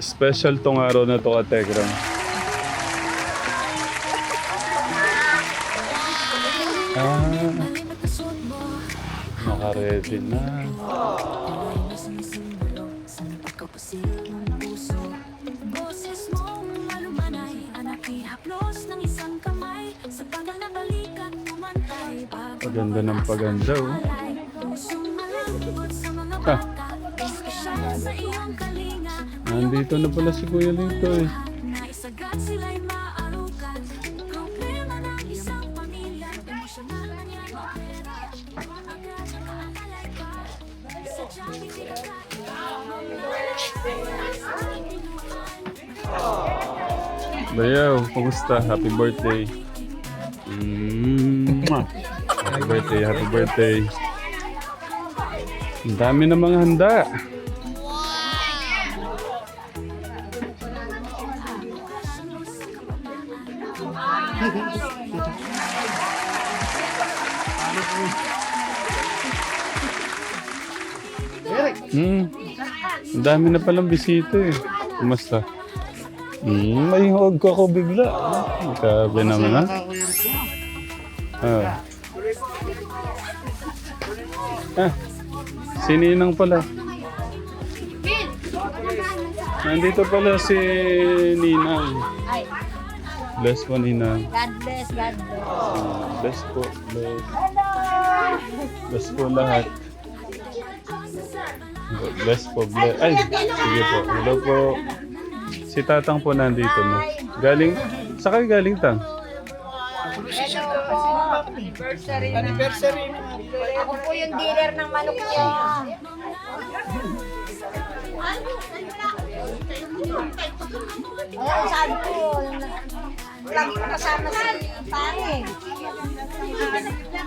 special tong araw na to, Kategram. Ah, naka-ready na. Paganda ng paganda, oh. Nandito na pala si Kuya Lito, eh. Ng Bayaw, kumusta? Happy birthday. Mm, mwah. happy birthday, happy birthday. Ang dami na mga handa. Hmm. Ang dami na palang bisita eh. Kumusta? Hmm, may huwag ko ako bigla. Grabe naman ha. Ah. Ah. Sininang pala. Nandito pala si Ninang. Bless po Ninang. God bless, God bless. Ah, bless po. Bless. Bless po lahat. Bless po. Bless. Ay, sige po. Hello po. Si Tatang po nandito na. Galing, sa kayo galing Tang? Anniversary na. Anniversary na. Ako po yung dealer ng manok niyo. Ayan, sabi ko, lagi ko kasama si pare.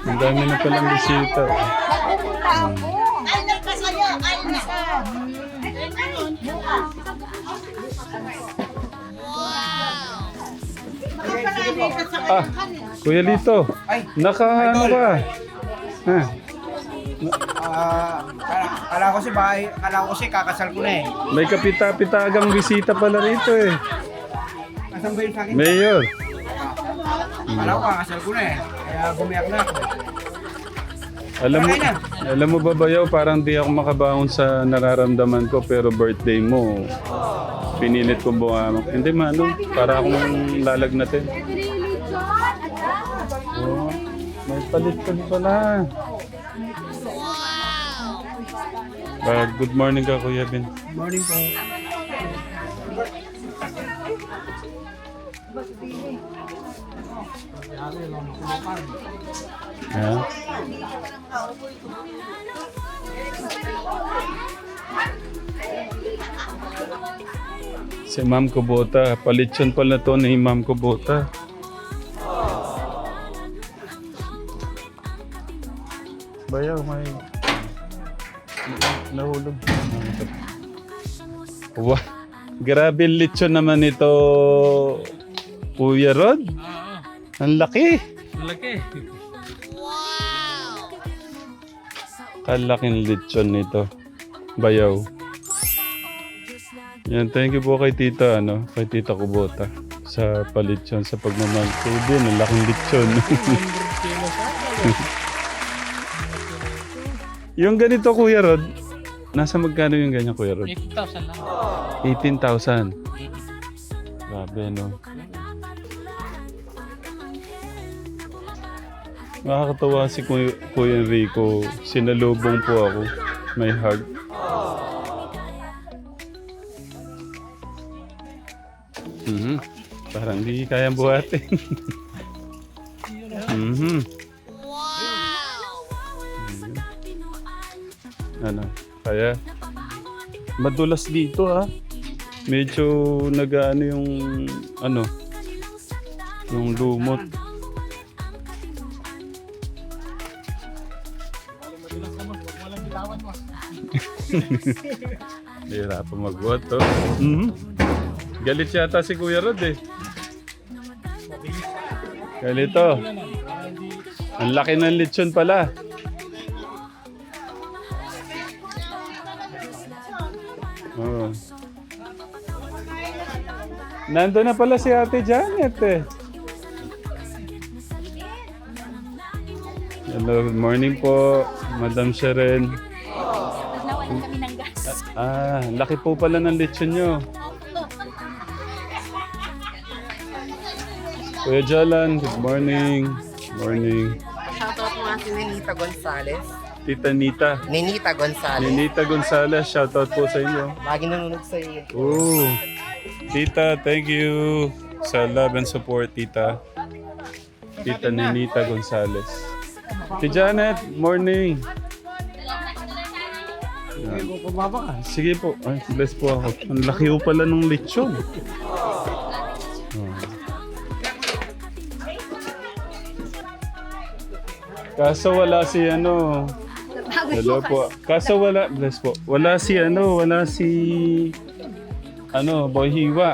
Ang dami na palang bisita. Nagpupunta ako. Ah, Kuya Lito. Naka ano? Ha? Ah, kala, kala ko si bahay, kala ko si kakasal ko na eh. May kapita-pitagang bisita pala rito eh. Kasan ba yun sa akin? Mayor. Kala ko kakasal ko na eh. Kaya gumiyak na ako. Alam mo, alam mo ba Bayaw, parang di ako makabangon sa nararamdaman ko pero birthday mo. Pinilit kong bumangon. Hindi mano, para akong lalagnatin. Oh, may palit ka pala. Ah, good morning ka Kuya Ben. Morning po. Ha? Si Ma'am Kubota. Palitson pala to ni Ma'am Kubota. Bayaw, may... Nahulog. Wow. Grabe lechon naman ito, Kuya Rod. Ang laki. Malaki. Kalaking lechon nito. Bayaw. Yan, thank you po kay tita, ano, kay tita Kubota sa palitsyon, sa pagmamahal. So, din, ang laking lechon. yung ganito, Kuya Rod, nasa magkano yung ganyan, Kuya Rod? 18,000 lang. 18,000. Grabe, no? Nakakatawa si Kuya, Kuya Enrico. Sinalubong po ako. May hug. Mhm. Parang di kayang buhatin. mhm. Ano? Kaya? Madulas dito ah. Medyo nag-ano yung ano yung lumot. Hirapan magbuhat to. Mhm. Galit yata si Kuya Rod eh. Galito. Ang laki ng lechon pala. Oo. Nando na pala si Ate Janet eh. Hello, good morning po, Madam Sharon. Ah, laki po pala ng lechon nyo. Kuya Jalan, good morning. Morning. Shoutout mo nga si Nenita Gonzales. Tita Nita. Nenita Gonzales. Ninita Gonzalez, shoutout po sa inyo. Lagi nanonood sa iyo. Oh, Tita, thank you sa love and support, Tita. Tita Ninita Gonzalez. Si Janet, morning. Ah, Sige po. Ay, bless po ako. Ang laki po pala ng lechon. Kaso wala si ano. Hello po. Kaso wala, bless po. Wala si ano, wala si ano, Boy Hiwa.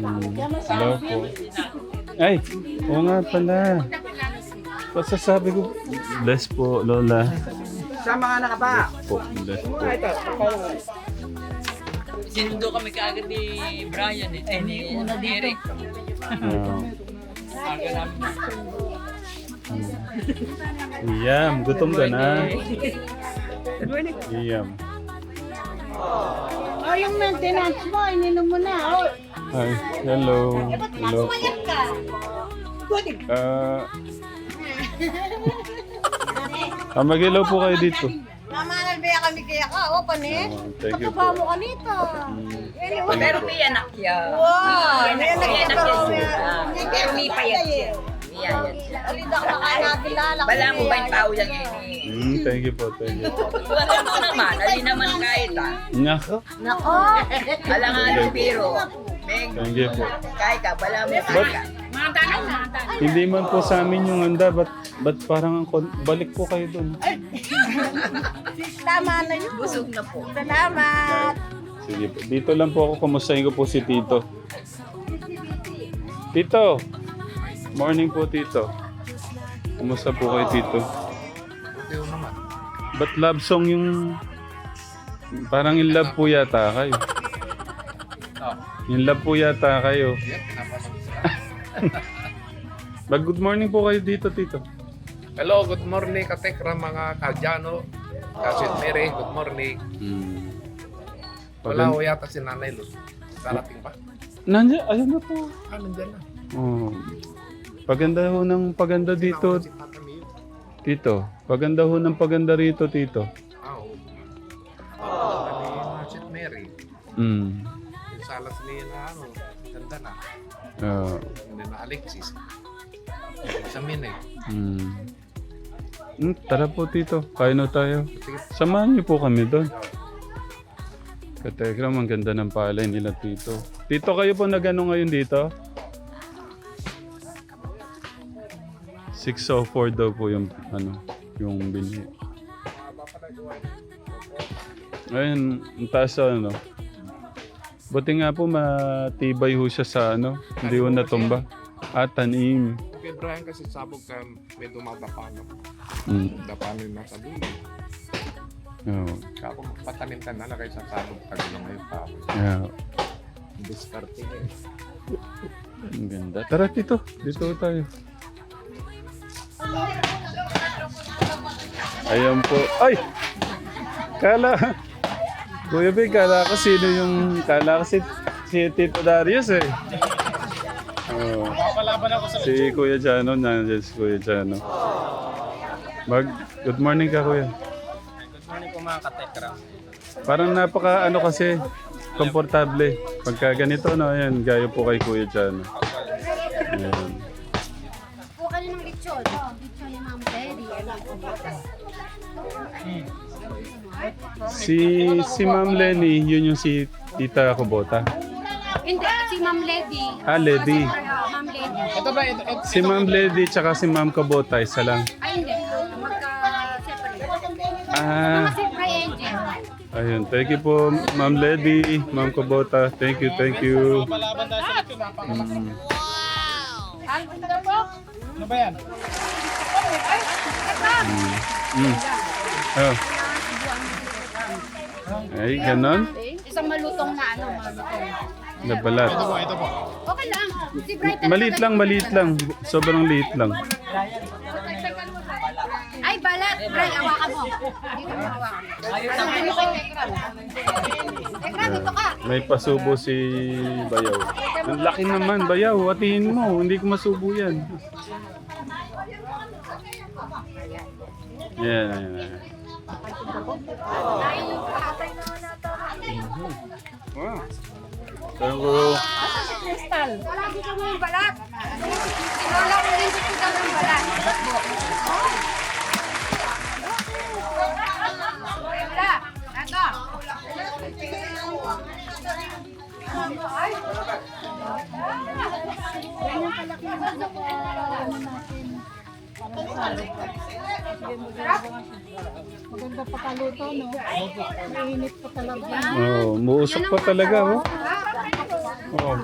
Hmm, Hello po. Ay, oo nga pala. Pasasabi ko, bless po, Lola. Sama ka na ka pa. Po, bless po. Sinundo kami kaagad ni Brian eh, eh ni, ni Eric. Ah. Aga namin. Iyam, gutom ka na. Iyam. Oh, yung maintenance mo, ininom mo na. Oh, Hi, hello. Hello po. ka. Ah, ah, mag-hello po kayo dito. Namanal ba kami kaya ka? O, panis? Ah, thank you Kapapa po. mo kanito. Mm, Anyway. Pero po. may anak yan. Wow! May May anak yan siya. Hindi Pero may payat yan. Alida ka nakakilala. Wala mo ba yung tao yan eh? Mm, thank you po, thank you. Wala mo naman, ali naman kahit ah. Nako. Nako! Alang nga pero. Thank you po. kahit ka, wala mo But, kahit ka. Mga tanong, mga tanong. hindi man po sa amin yung handa, ba't, ba't parang ang kon- balik po kayo dun? Tama na yun. Busog na po. Salamat! Sige po. Dito lang po ako, kumustahin ko po si Tito. Tito! Morning po, Tito. Kumusta po kayo, Tito? Ba't love song yung... Parang in love po yata kayo. In love po yata kayo. Mag good morning po kayo dito, Tito. Hello, good morning katekra mga kadyano. Kasit Mary, good morning. Hmm. Wala ko yata si Nanay Luz. Darating pa. Nandiyan, ayun na po. Ah, nandyan na. Oh. Paganda ho ng paganda dito, Si Tata Mio. Tito. Paganda ho ng paganda rito, Tito. Ah, oo. Ganda ni Kasit Mary. Hmm. Yung salas ni na ano, ganda na. Ah, Hindi na Alexis. Sa min eh. hmm. Hmm, tara po, Tito. Kain na tayo. Samahan niyo po kami doon. Katekram, ang ganda ng palay nila, Tito. Tito, kayo po nagano ngayon dito? 604 daw po yung ano, yung binhi. Ayun, ang taas ano. Buti nga po matibay ho siya sa ano, hindi ho natumba. At tanim. Okay, Brian kasi sabog ka may dumadapano. Mm. Dapano yung nasa dulo. Oh, Kako magpatanim ka na lang kayo sa sabog tayo na ngayon pa. yeah. Discarte eh. Ang ganda. Tara, Tito. Dito tayo. Ayan po. Ay! Kala. Kuya Big, kala ko sino yung... Kala ko si, si Tito Darius eh. Oh. Si Kuya Jano, nandiyan si Kuya Jano. Mag, good morning ka, Kuya. Good morning po mga katekra. Parang napaka ano kasi, komportable. Pagka ganito, no, ayan, gayo po kay Kuya Jano. Ayan. Si si Ma'am Lenny, yun yung si Tita Kubota. Hindi, si Ma'am Lady. Ah, Lady. Ma'am Lady. Ito ba? Ito, ito. Si Ma'am Lady tsaka si Ma'am Kubota, isa lang. Ay, hindi. Magka-separate. Ah, Kasi ayun. Thank you po, Ma'am Lady, Ma'am Kubota. Thank you, thank you. Palaban tayo sa lechon. Napaka- Mm. Ano ba yan? Mm. Oh. Ay, ganon? isang malutong na ano, malutong. Nabalat. Okay lang. Si Bright Maliit lang, maliit lang. Sobrang liit lang. Ay, balat. Bright, hawakan mo. Dito mo hawakan. Ano kay Tekram? Tekram, dito ka. May pasubo si Bayaw. Ang laki naman, Bayaw. Hatiin mo. Hindi ko masubo yan. Yan, yan, yan. Wow. Pero, Asa si Crystal? Wala dito yung balat. Lola si Crystal ng balat. Muusok pa talaga, oh. Oh.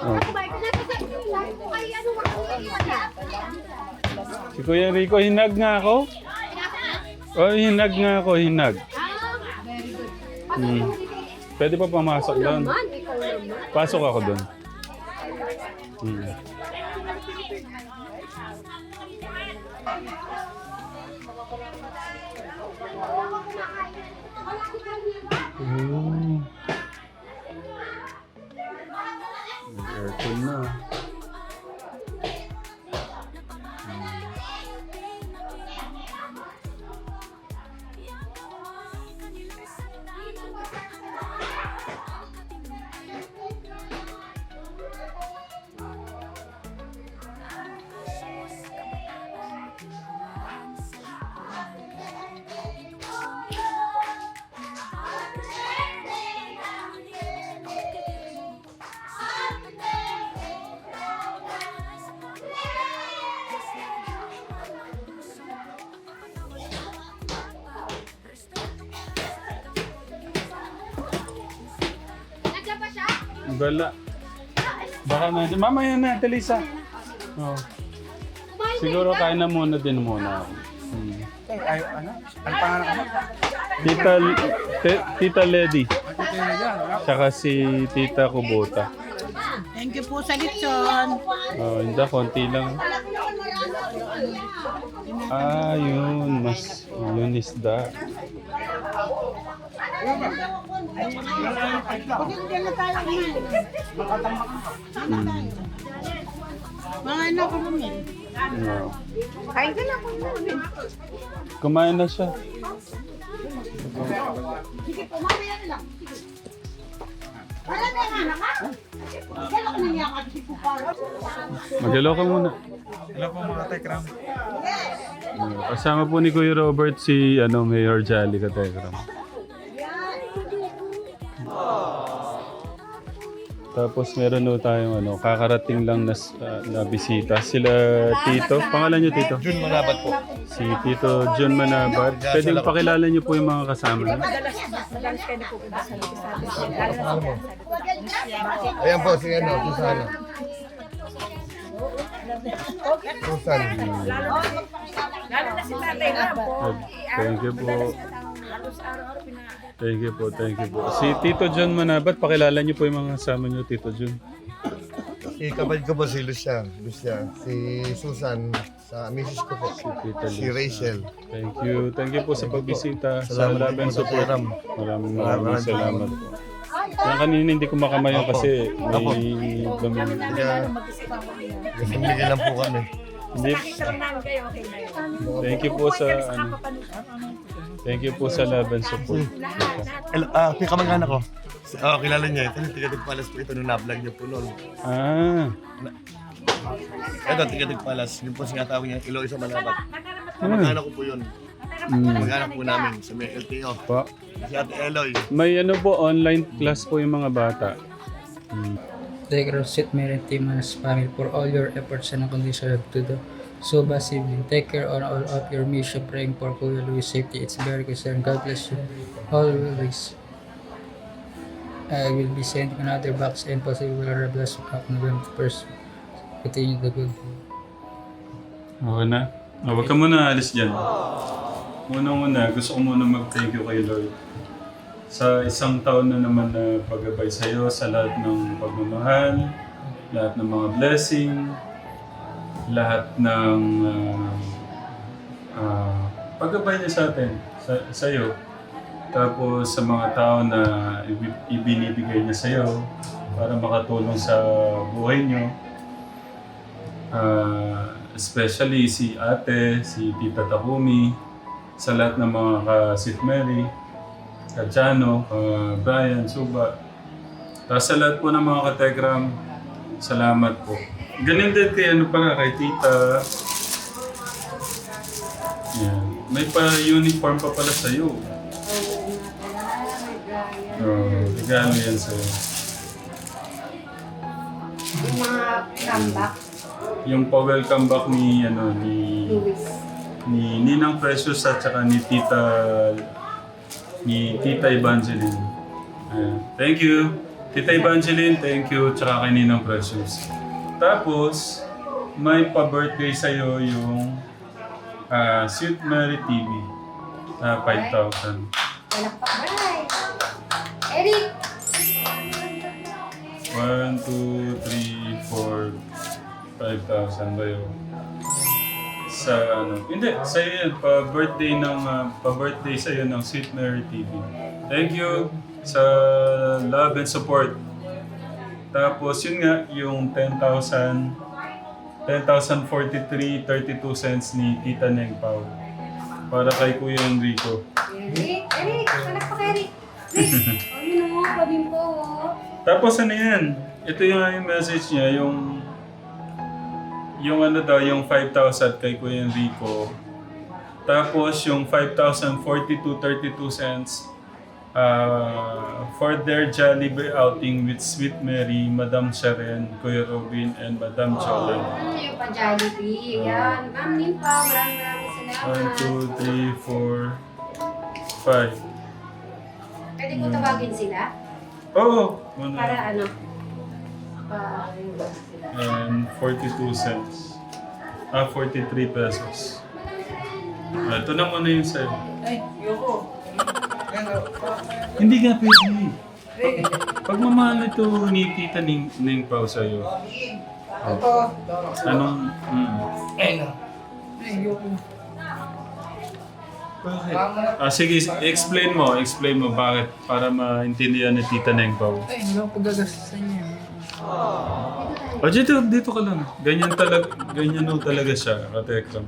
Oh. Si Kuya Rico, hinag nga ako. Oh, hinag nga ako, hinag. Hmm. Pwede pa pumasok doon. Pasok ako doon. Oh. Aircon na. Wala. Baka na. Mamaya na, Telisa. Oh. Siguro kaya na muna din muna. Hmm. Eh, ay, ano? Ano pangalan ka? Tita, te- Tita Lady. Tsaka si Tita Kubota. Thank you po sa lechon. Oh, hindi, konti lang. Ah, yun. Mas, yun isda. Mm. Mga anak ko namin. Yeah. Kain ka na po yun. Kumain na siya. Magalo ka muna. Hello po mga Tekram. Kasama po ni Kuya Robert si ano, Mayor Jolly Katekram. Tapos meron no tayong ano, kakarating lang na, ah, na bisita. Sila Tito. Pangalan niyo Tito? Jun Manabat po. Si Tito John Manabat. Pwede pakilala niyo po yung mga kasama niyo. Ayan po si ano, Susana. Susan. Thank you po. Thank you po, thank you po. Si Tito John Manabat, pakilala niyo po yung mga kasama niyo, Tito John. Si kapatid ko po si Lucia. Lucia. Si Susan. Sa misis ko po. Tita Si Lisa. Rachel. Thank you. Thank you po sa pagbisita. Sa Salamat maraming po, support. Ram. Maraming maraming salamat po. Kaya kanina hindi ko makamayo kasi may dumi. Kaya, Nagpamili lang po kami. Hindi. Thank you po sa ano. Thank you po sa love and support. Hello, ah, uh, kamag-anak ko. Si- Oh, kilala niya. Ito, tigatig-palas po ito nung na-vlog niyo po noon. Ah. Ito, tigatig-palas. Yun po sinatawag niya, Iloisa Manabat. Kamag-anak ko po yun. Mm. Kamag-anak po namin sa may LTO. Pa. Si Ate Eloy. May ano po online class po yung mga bata. Mm. Take sit meron team as family for all your efforts and condition to the Suba sibling. Take care on all of your mission, praying for Kuya Louis' safety. It's very concerned. God bless you always. I will be sending another box and possibly will bless up November 1st. Continue the good. Okay na. Oh, huwag ka muna alis dyan. Muna-muna, gusto ko muna mag-thank you kay Lord. Sa isang taon na naman na paggabay sa'yo, sa lahat ng pagmamahal, lahat ng mga blessing, lahat ng ah, ah, paggabay niya sa atin, sa, sa'yo. Tapos sa mga tao na ibi- ibinibigay niya sa'yo para makatulong sa buhay niyo. Ah, especially si ate, si Tita Takumi, sa lahat ng mga ka-Sit Mary, ka-Chano, ka-Brian, Suba. Tapos sa lahat po ng mga ka-Tegram, salamat po. Ganun din kay ano pala, kay Tita. Yan. May pa-uniform pa pala sa'yo. Oh, regalo yan sa'yo. Yung mga comeback, Yung pa-welcome back ni, ano, ni... Luis. ni Ninang Precious at saka ni Tita ni Tita Evangeline. Ayan. thank you. Tita Evangeline, thank you. Tsaka kay Ninang Precious. Tapos, may pa-birthday sa'yo yung ah, Sweet Mary TV. na 5,000. Walang pa. Bye! Eric! 1, 2, 3, 4, 5,000 ba yun? Sa ano, hindi, sa yun, pa-birthday ng, ah, pa-birthday sa ng Sweet Mary TV. Thank you sa love and support. Tapos yun nga, yung 10,000, 10,043, 32 cents ni Tita Neng Pao. Para kay Kuya Enrico. Eric! Eric! Walang pa kay Eric! Eric! Oh, yun o, pabim po o. Tapos ano yan? Ito yung, yung message niya, yung yung ano daw, yung 5,000 kay Kuya Enrico. Tapos yung 5,042.32 cents uh, for their Jollibee outing with Sweet Mary, Madam Sharon, Kuya Robin, and Madam Jolan. Hmm, yung pa Jollibee. Yan. Ma'am Nimpa, maraming maraming 1, salamat. 2, 3, 4, 5. Pwede ko tawagin sila? Oo! Ano? Para ano? Pa, sila. and 42 cents. Ah, 43 pesos. Ah, ito na muna yung sa'yo. Ay, yoko. Hindi nga pwede. Pag mamahal ito ni Tita Ning, Ning Pao sa'yo. Ito. Anong... Mm. Ay, no. Bakit? Ah, sige, explain mo. Explain mo bakit para maintindihan ni Tita Neng Pao. Ay, wala ko gagastusan niya. O, dito, dito ka lang. Ganyan talaga, ganyan no talaga siya, katekram.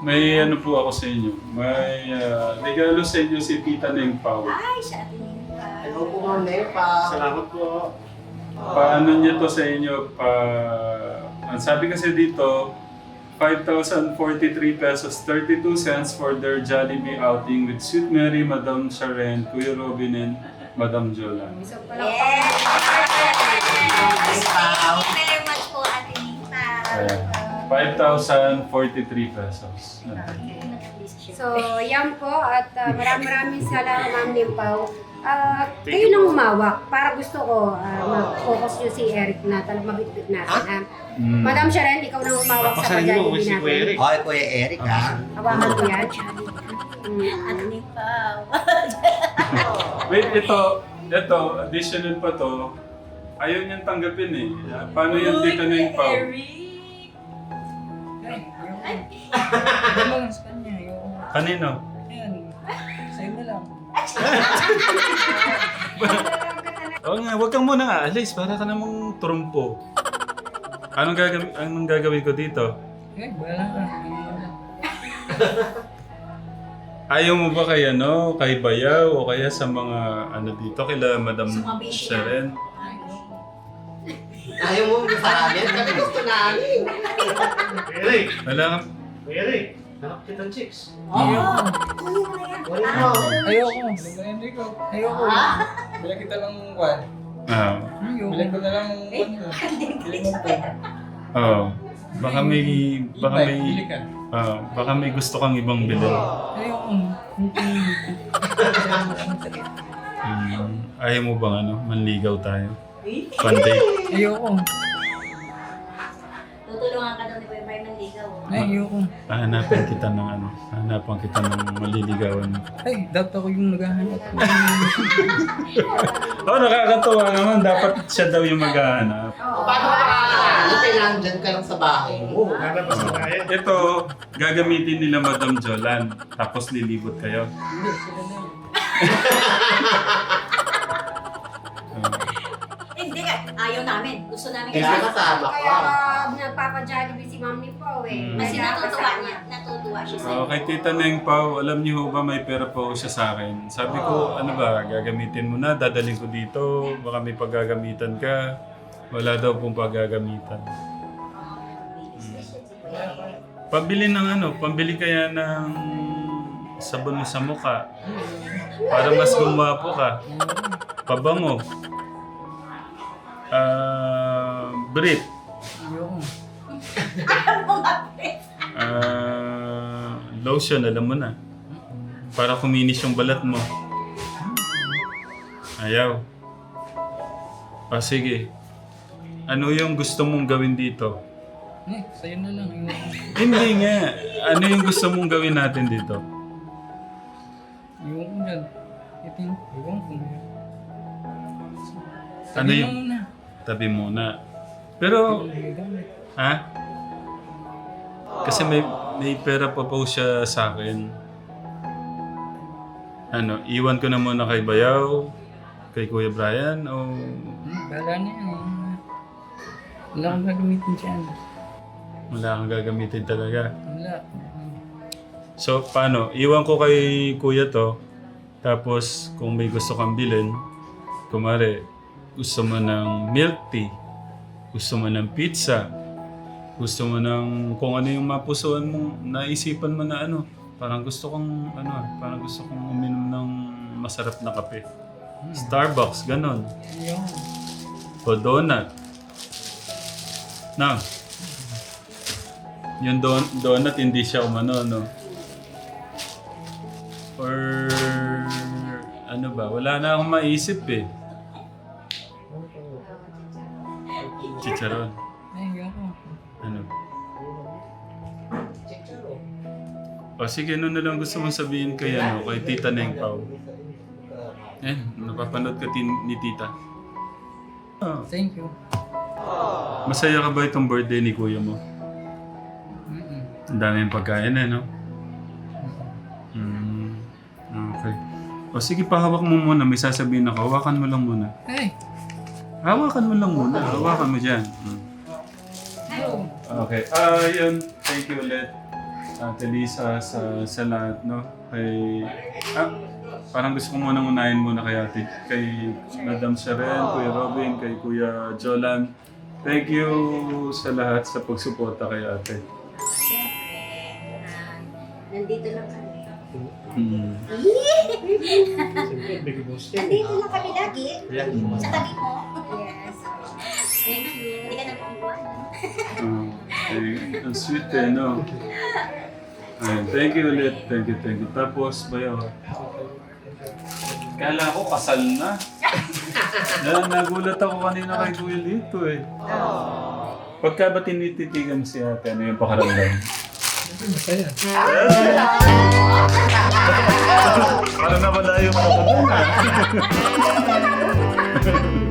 May ano po ako sa inyo. May ah, regalo sa inyo si Tita Neng Pao. Ay, sa atin Nimpa. Hello po, Nepa. Salamat po. Paano niya to sa inyo? Pa, ang sabi kasi dito, 5,043 pesos 32 cents for their Jollibee outing with Sweet Mary, Madam Sharon, Kuya Robin, and Madam Jolan. So, pala Thank you very much po, Ate Nita. Ayan. 5,043 pesos. So, yan po. At uh, maraming maraming salamat, Ma'am Limpaw. Ah, kayo nang umawak para gusto ko ah, mag-focus nyo si Eric na talagang mabitbit natin. ha? Mm. Madam Sharon, ikaw nang umawak sa Papasahin mo si natin. Eric. Okay, Kuya Eric ha. Hawakan ko yan. Mm. Nita. Wait, ito, ito, additional pa to. Ayaw niyang tanggapin eh. Paano yung tita na yung pau? Ay, lang sa kanya, yoko. Kanino? Ayan. Sa'yo na lang. Oo nga, huwag kang muna aalis para ka namang trumpo. Anong gagawin, anong gagawin ko dito? Eh, wala ka. Ayaw mo ba kay ano, kay Bayaw o kaya sa mga ano dito kila Madam Sharon? Ayaw mo sa amin? Kami gusto namin. Eric. Wala. Kuya Eric. Hanap kitang chicks. Ayoko. Wala mo. Ayoko. Ayoko. Ayoko. Bilang kita lang. Ah, Ayoko. Bilang ko na lang one. Bilang mo po. oh. Baka may... Baka may... ka. ah, baka may gusto kang ibang bilhin. Ayoko. Hmm, ayaw mo bang ano, manligaw tayo? Panday. Ayoko. Tutulungan ka daw ni Kuya Brian manligaw. Ay, ayoko. Hahanapan kita ng ano, hahanapan kita ng maliligawan. Ay, dapat ako yung naghahanap. Oh, nakakatawa naman. Dapat siya daw yung maghahanap. Paano ka nakakaano? Nandyan ka lang sa bahay mo. Lalabas na tayo. Ito, gagamitin nila Madam Jolan. Tapos lilibot kayo. Hindi ka, ayaw namin. Gusto namin Kaya kasi. kasama Kaya ka. uh, nagpapa-jollibee si Ma'am ni Pao eh. Mm. Kasi natutuwa niya. Natutuwa siya sa'yo. Oh, kay Tita Neng Pao, alam niyo ho ba may pera po siya sa akin. Sabi ko, ano ba, gagamitin mo na, dadaling ko dito, baka may paggagamitan ka. Wala daw pong paggagamitan. Pambili ng ano, pambili kaya ng sabon mo sa mukha. Para mas gumapo ka. Pabango. Ah, Brit. Ayoko. Ah, lotion, alam mo na. Para kuminis yung balat mo. Ayaw. Ah, sige. Ano yung gusto mong gawin dito? Eh, sa'yo na lang. Hindi nga. Ano yung gusto mong gawin natin dito? Ayoko dyan. Ito yung. Ano yung-. Tabi muna. Pero, ha? Kasi may, may pera pa po siya sa akin. Ano, iwan ko na muna kay Bayaw, kay Kuya Brian, o bahala na yan. eh. Wala akong gagamitin dyan. wala kang gagamitin talaga? Wala. So, paano? Iwan ko kay kuya to. Tapos, kung may gusto kang bilhin, kumare, gusto mo ng milk tea, gusto mo ng pizza, gusto mo ng kung ano yung mapusuan mo, naisipan mo na ano. Parang gusto kong, ano, parang gusto kong uminom ng masarap na kape. Starbucks, ganon. O donut. Na. Yung don donut hindi siya umano, no? Or ano ba? Wala na akong maisip eh. Sige, ano na lang gusto mong sabihin kay, ano, kay Tita Neng Pao? Eh, napapanood ka tin- ni Tita. Oh. Thank you. Masaya ka ba itong birthday ni kuya mo? Mm-mm. Ang daming pagkain eh, no? Mm, okay. O sige, pahawak mo muna. May sasabihin ako. Hawakan mo lang muna. Hey! Hawakan mo lang muna. Hawakan mo dyan. Mm. Okay. Ah, yun. Thank you ulit. Ate Lisa sa, sa lahat, no? Kay... Ah, parang gusto ko munang unahin muna kay ate. Kay Madam Sharon, Kuya Robin, kay Kuya Jolan. Thank you sa lahat sa pagsuporta kay ate. Siyempre, ah, nandito lang kami. Mm. Nandito lang kami lagi. Sa tabi mo. Yes. Thank you. Hindi ka namin. Oh, eh, ang sweet eh, no? Ayun, thank you ulit. Thank you, thank you. Tapos, bayaw. Kala ko kasal na. na nagulat ako kanina kay Kuya Lito eh. Pagka ba tinititigan si ate, ano yung pakaramdam? Masaya. Para na wala yung pakaramdam ah.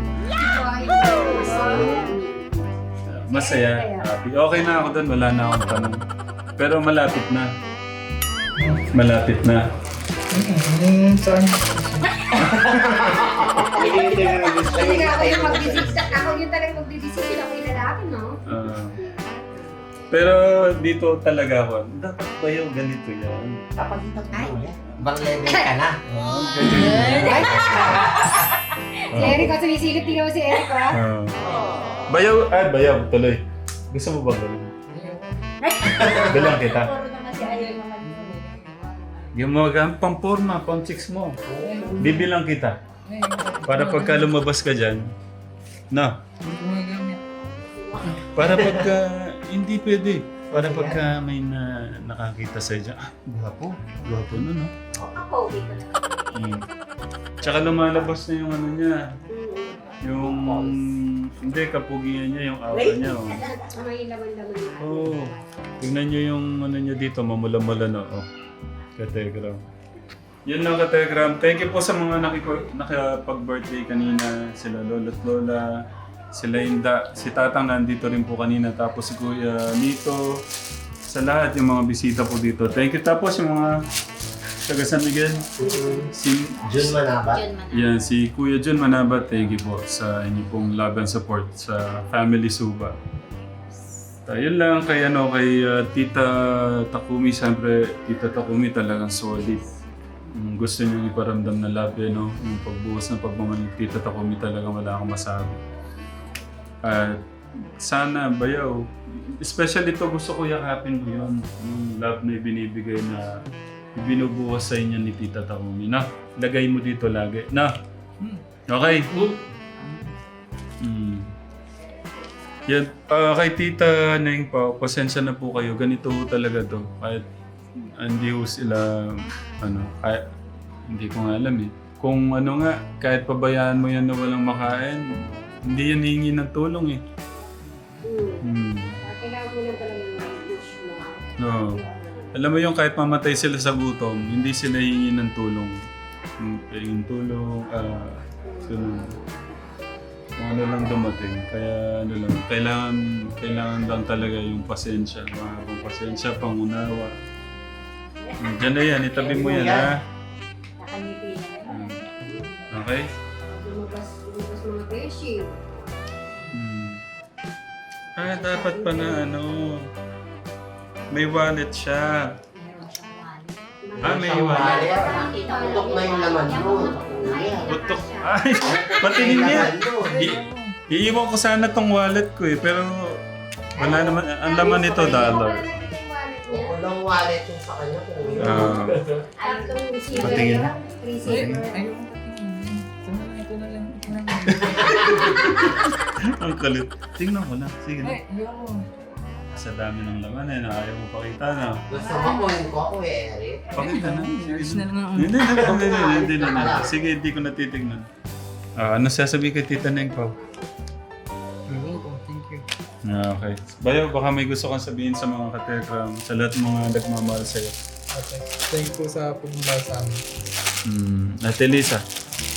Masaya, happy. Okay na ako doon, wala na akong tanong. Pero malapit na. Malapit na. Hmm, saan? Kasi nga ako yung magdidesisyon. Ako yung talagang magdidesisyon. Ako yung lalaki, no? Ah. pero dito talaga ako, dapat ba yung ganito yan? Bang level ka na. Si Eric, oh, sumisilip tingnan mo si Eric, oh. Ah. Bayaw, ah, bayaw, tuloy. Gusto mo ba ganun? Bilang kita. Yung mga mga pamporma, pang chicks mo. Bibilang kita. Para pagka lumabas ka dyan, na, para pagka, hindi pwede. Para pagka may na, nakakita sa'yo dyan, ah, guwapo, guwapo nun, no? Ako, na. Mm. Tsaka lumalabas na yung ano niya, yung hindi, kapugian niya yung aura niya. Oh. May laman-laman na. Oo. Tingnan niyo yung ano niya dito, mamula-mula na. Oh. Kategram. Yun lang kategram. Thank you po sa mga nakiko- nakapag-birthday kanina. Sila lolo't lola. Sila Inda. Si Tatang nandito rin po kanina. Tapos si Kuya Nito. Sa lahat yung mga bisita po dito. Thank you. Tapos yung mga taga San Miguel. Si Jun Manaba. yan, si Kuya John Manabat, thank you po sa inyo pong love and support sa Family Suba. Tayo lang kay ano kay uh, Tita Takumi, siyempre Tita Takumi talagang solid. Mm, gusto niyo iparamdam na love eh, no? Yung pagbuhos ng pagmamahal ni Tita Takumi talaga wala akong masabi. At sana bayaw, especially to gusto ko yakapin mo yun, yung love na ibinibigay na ibinubuhos sa inyo ni Tita Takumi. Na, lagay mo dito lagi. Na, okay. Mm. Yan, ah, kay Tita Neng pa, pasensya na po kayo. Ganito ho talaga to. Kahit hindi ho sila, ano, kahit, hindi ko nga alam eh. Kung ano nga, kahit pabayaan mo yan na walang makain, hindi yan hihingi ng tulong eh. Hmm. Hmm. Kailangan mo lang talaga ng push mo. No. Alam mo yung kahit mamatay sila sa gutom, hindi sila hihingi ng tulong. Yung tulong, ah, tulong. Kung ano lang dumating. Kaya ano lang, kailangan, kailangan lang talaga yung pasensya. Mahabang pasensya, pangunawa. Hmm, Diyan na yan, itabi mo yan ha. Nakangiti na. Hmm. Okay? Lumabas, lumabas mga beshi. Hmm. Ah, dapat pa na ano, may wallet siya. Ah, may wallet. wallet. Putok na yung laman mo. Butok. Ay, patingin niya. I- iiwan ko sana tong wallet ko eh, pero wala naman. Ang laman nito, dollar. Walang wallet yung sa kanya. Kuya. Ah, Patingin. patingin. Ang kalit. Tingnan ko na. Sige na. Ay, ayoko. Sa dami ng laman eh, na ayaw mo pakita na. Gusto mo kunin ko ako, Eric. Pakita na. Search na lang. Hindi, hindi, hindi, hindi, hindi na na. Sige, hindi ko natitignan. Ah, ano sasabihin kay Tita Neng Pao? Thank you. Ah, okay. Bayo, baka may gusto kang sabihin sa mga katekram, sa lahat ng mga nagmamahal sa'yo. Okay. Thank you sa pagmamahal sa amin. Hmm. Ate Lisa,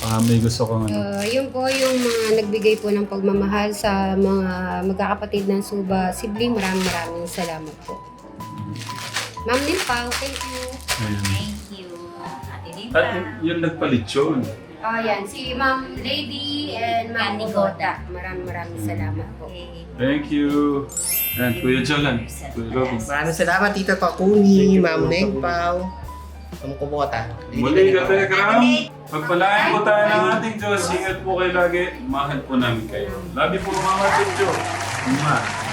baka may gusto kang ano. Uh, yun po yung mga nagbigay po ng pagmamahal sa mga magkakapatid ng Suba Sibling. Maraming maraming salamat po. Ma'am Nimpao, thank you. Ayun. Thank you. Ate. At yun, yun nagpalitsyon. Oh, yan. Si Ma'am Lady and Ma'am Goda. Maraming maraming salamat po. Okay. Thank you. And Kuya Jolan, Kuya Robin. Maraming salamat, Tito Takumi, Ma'am Neng Pao. Tumukubota. Muli katekram, pagpalain po tayo ng ating Diyos. Ingat po kayo lagi. Mahal po namin kayo. You po mga ating Diyos. Mwah.